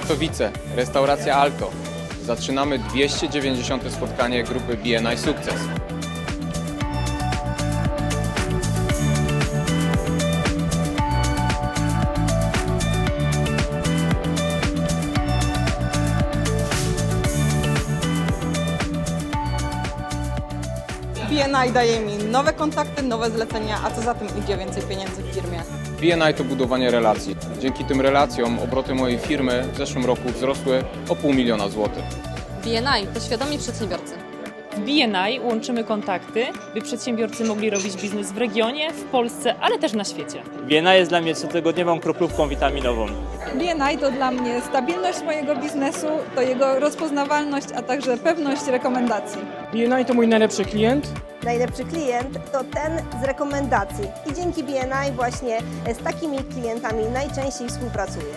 Katowice, restauracja Alto. Zaczynamy 290. spotkanie grupy BNI Sukces. BNI daje mi nowe kontakty, nowe zlecenia, a co za tym idzie więcej pieniędzy w firmie. BNI to budowanie relacji. Dzięki tym relacjom obroty mojej firmy w zeszłym roku wzrosły o pół miliona złotych. BNI to świadomi przedsiębiorcy. W BNI łączymy kontakty, by przedsiębiorcy mogli robić biznes w regionie, w Polsce, ale też na świecie. Wiena jest dla mnie cotygodniową kroplówką witaminową. BNI to dla mnie stabilność mojego biznesu, to jego rozpoznawalność, a także pewność rekomendacji. BNI to mój najlepszy klient. Najlepszy klient to ten z rekomendacji i dzięki BNI właśnie z takimi klientami najczęściej współpracuję.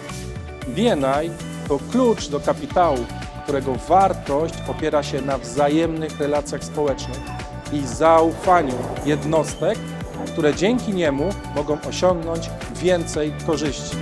BNI to klucz do kapitału, którego wartość opiera się na wzajemnych relacjach społecznych i zaufaniu jednostek, które dzięki niemu mogą osiągnąć więcej korzyści.